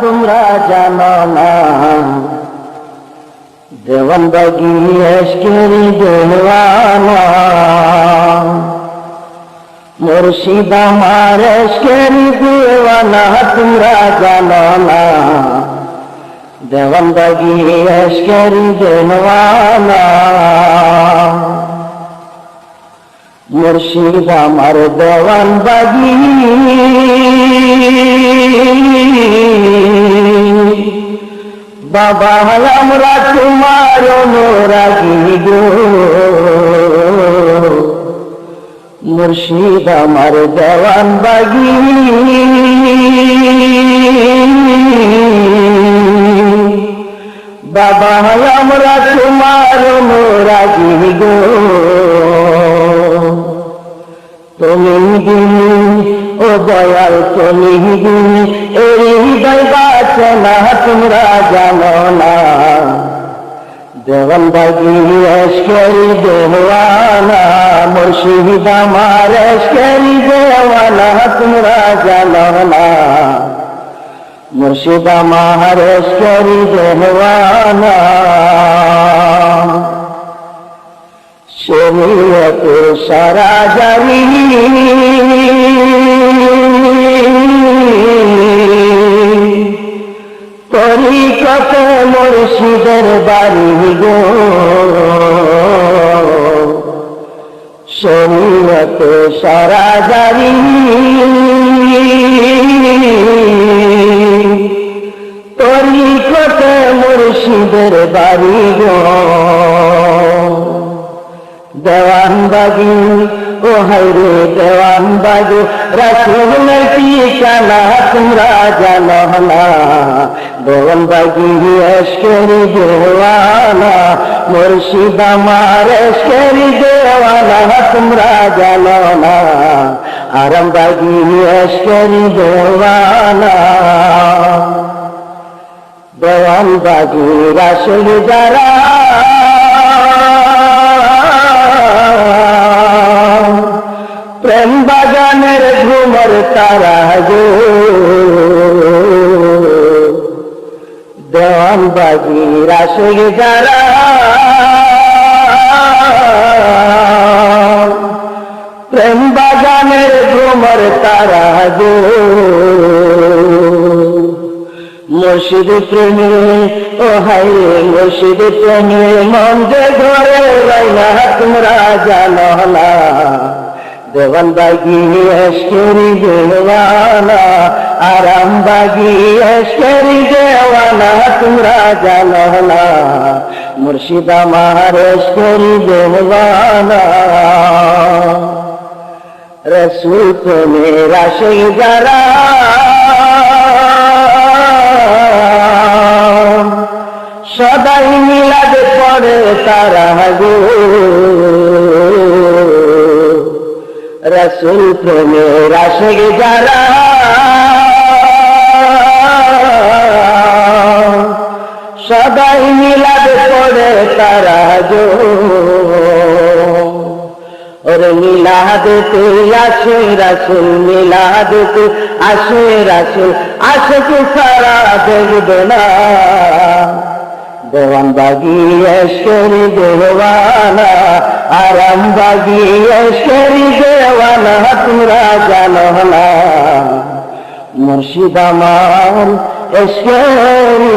তোমরা জানো না। দেওয়ান বাগি এসকেরি দেওয়ানা। মুর্শিদ আমার এসকেরি দেওয়ানা, তোমরা জানো না। দেওয়ান বাগি এসকেরি দেওয়ানা। মুর্শিদ আমার দেওয়ান বাগি। বাবা আমরা তোমার অনুরাগী গো। মুর্শিদ আমার দেওয়ান বাগি। বাবা আমরা তোমার অনুরাগী গো। তুমি দিনি ও দয়াল তুমি দিনি এই হৃদয় বাঁচে না তোমরা জানো না। দেওয়ান বাগি এসকেরি দেওয়ানা, মুর্শিদ আমার এসকেরি দেওয়ানা, তোমরা জানো না। মুর্শিদ আমার এসকেরি দেওয়ানা শরীয়ত সারা জানি। তরিকত মুর্শিদের বাড়ি গো। শরীয়ত সারা জানি। তরিকত মুর্শিদের বাড়ি গো। দেওয়ান বাগি ও হাইরে দেওয়ান বাগু রসুলের ঠিকানা তোমরা জানো না। দেওয়ান বাগি এসকেরি দেওয়ানা, মুর্শিদ আমার এসকেরি দেওয়ানা, তোমরা জানো না। আরাম বাগি এসকেরি দেওয়ানা। দেওয়ান বাগি রাসুল যারা তারা গো। দেওয়ান বাগি রাসুল যারা প্রেম বাগানের ঘুমর তারা গো। মুর্শিদ প্রেমে, ও হাই মুর্শিদ প্রেমে, মন যে ঘরে লাইনা তোমরা জানো না। দেওয়ান বাগি এসকেরি দেওয়ানা আরাম বাগি এসকেরি দেওয়ানা, তোমরা জানো না। মুর্শিদ আমার এসকেরি দেওয়ানা। রসুল প্রেমে রাশে যারা সদাই মিলাদ পড়ে তারা গো রসুল প্রেমে রাশে যারা। সদাই মিলাদ পড়ে তারা গো ওরে মিলাদতে আসে রাসুল, মিলাদতে আসে রাসুল আসে কি সারা দেখবে না। দেওয়ান বাগি এসরি দেওয়ানা আরাম বাগি শরি দেওয়ানা তোমরা জানো না। মুর্শিদ আমার এসরি